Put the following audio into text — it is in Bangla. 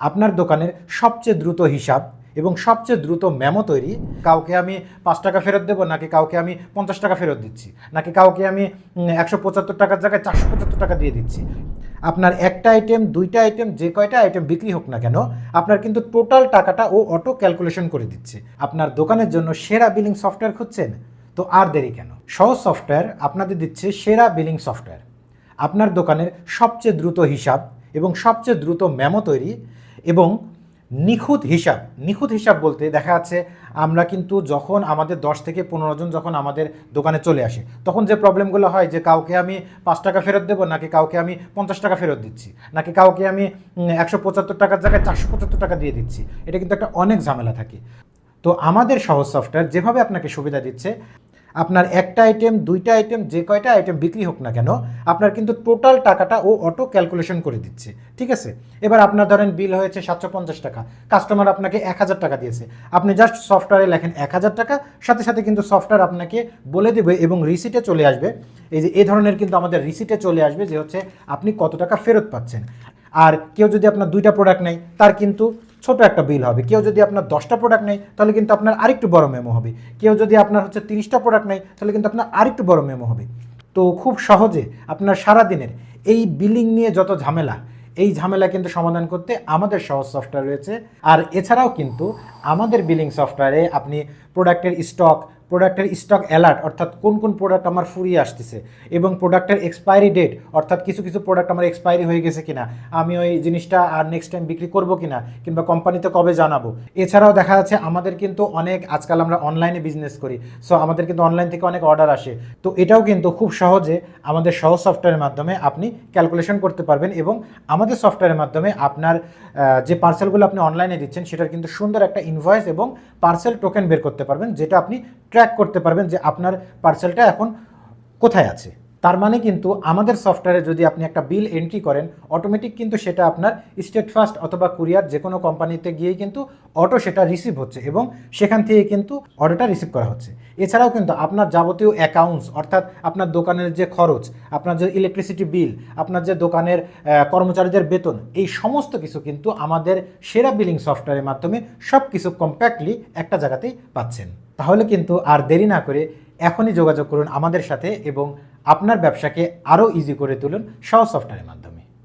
আপনার দোকানের সবচেয়ে দ্রুত হিসাব এবং সবচেয়ে দ্রুত মেমো তৈরি। কাউকে আমি পাঁচ টাকা ফেরত দেবো, নাকি কাউকে আমি পঞ্চাশ টাকা ফেরত দিচ্ছি? নাকি কাউকে আমি একশো পঁচাত্তর টাকার জায়গায় চারশো পঁচাত্তর টাকা দিয়ে দিচ্ছি? আপনার একটা আইটেম দুইটা আইটেম যে কয়টা আইটেম বিক্রি হোক না কেন, আপনার কিন্তু টোটাল টাকাটা ও অটো ক্যালকুলেশন করে দিচ্ছে। আপনার দোকানের জন্য সেরা বিলিং সফটওয়্যার খুঁজছেন? তো আর দেরি কেন? সহজ সফটওয়্যার আপনাদের দিচ্ছে সেরা বিলিং সফটওয়্যার আপনার দোকানের সবচেয়ে দ্রুত হিসাব এবং সবচেয়ে দ্রুত মেমো তৈরি এবং নিখুঁত হিসাব নিখুঁত হিসাব বলতে দেখা যাচ্ছে আমরা কিন্তু যখন আমাদের দশ থেকে পনেরো জন যখন আমাদের দোকানে চলে আসে, তখন যে প্রবলেমগুলো হয় যে কাউকে আমি পাঁচ টাকা ফেরত দেবো, নাকি কাউকে আমি পঞ্চাশ টাকা ফেরত দিচ্ছি, নাকি কাউকে আমি একশো পঁচাত্তর টাকার জায়গায় চারশো পঁচাত্তর টাকা দিয়ে দিচ্ছি, এটা কিন্তু একটা অনেক ঝামেলা থাকে। তো আমাদের সহজ সফটওয়্যার যেভাবে আপনাকে সুবিধা দিচ্ছে আপনার একটা আইটেম দুইটা আইটেম যে কয়টা আইটেম বিক্রি হোক না কেন, আপনার কিন্তু টোটাল টাকাটা ও অটো ক্যালকুলেশন করে দিচ্ছে। ঠিক আছে? এবার আপনার ধরেন বিল হয়েছে সাতশো পঞ্চাশ টাকা কাস্টমার আপনাকে এক হাজার টাকা দিয়েছে। আপনি জাস্ট সফটওয়্যারে লেখেন এক হাজার টাকা, সাথে সাথে কিন্তু সফটওয়্যার আপনাকে বলে দেবে এবং রিসিটে চলে আসবে। এই যে, এ ধরনের কিন্তু আমাদের রিসিটে চলে আসবে যে হচ্ছে আপনি কত টাকা ফেরত পাচ্ছেন। আর কেউ যদি আপনার দুইটা প্রোডাক্ট নেয়, তার কিন্তু ছোট একটা বিল হবে। কেউ যদি আপনার দশটা প্রোডাক্ট নেয়, তাহলে কিন্তু আপনার আরেকটু বড় মেমো হবে। কেউ যদি আপনার হচ্ছে তিরিশটা প্রোডাক্ট নেয়, তাহলে কিন্তু আপনার আরেকটু বড় মেমো হবে। তো খুব সহজে আপনার সারা দিনের এই বিলিং নিয়ে যত ঝামেলা, এই ঝামেলা কিন্তু সমাধান করতে আমাদের সহজ সফটওয়্যার রয়েছে। আর এছাড়াও কিন্তু আমাদের বিলিং সফটওয়্যারে আপনি প্রোডাক্টের স্টক প্রোডাক্টের স্টক অ্যালার্ট অর্থাৎ কোন কোন প্রোডাক্ট আমার ফুরিয়ে আসতেছে এবং প্রোডাক্টের এক্সপায়ারি ডেট অর্থাৎ কিছু কিছু প্রোডাক্ট আমার এক্সপায়ারি হয়ে গেছে কিনা, আমি ওই জিনিসটা আর নেক্সট টাইম বিক্রি করব কিনা, কিংবা কোম্পানিতে কবে জানাব। এছাড়াও দেখা যাচ্ছে আমাদের কিন্তু অনেক, আজকাল আমরা অনলাইনে বিজনেস করি সো আমাদের কিন্তু অনলাইন থেকে অনেক অর্ডার আসে। তো এটাও কিন্তু খুব সহজে আমাদের সহজ সফটওয়্যারের মাধ্যমে আপনি ক্যালকুলেশন করতে পারবেন এবং আমাদের সফটওয়্যারের মাধ্যমে আপনার যে পার্সেলগুলো আপনি অনলাইনে দিচ্ছেন, সেটার কিন্তু সুন্দর একটা ইনভয়েস এবং পার্সেল টোকেন বের করতে পারবেন, যেটা আপনি ট্র্যাক করতে পারবেন যে আপনার পার্সেলটা এখন কোথায় আছে। তার মানে কিন্তু আমাদের সফটওয়্যারে যদি আপনি একটা বিল এন্ট্রি করেন অটোমেটিক কিন্তু সেটা আপনার স্টেট ফাস্ট অথবা কুরিয়ার যে কোনো কোম্পানিতে গিয়েই কিন্তু অটো সেটা রিসিভ হচ্ছে এবং সেখান থেকে কিন্তু অর্ডারটা রিসিভ করা হচ্ছে। এছাড়াও কিন্তু আপনার যাবতীয় অ্যাকাউন্টস অর্থাৎ আপনার দোকানের যে খরচ, আপনার যে ইলেকট্রিসিটি বিল আপনার যে দোকানের কর্মচারীদের বেতন, এই সমস্ত কিছু কিন্তু আমাদের সেরা বিলিং সফটওয়্যারের মাধ্যমে সব কিছু কম্প্যাক্টলি একটা জায়গাতেই পাচ্ছেন। তাহলে কিন্তু আর দেরি না করে এখনই যোগাযোগ করুন আমাদের সাথে এবং আপনার ব্যবসাকে আরও ইজি করে তুলুন সহজ সফটওয়্যারের মাধ্যমে।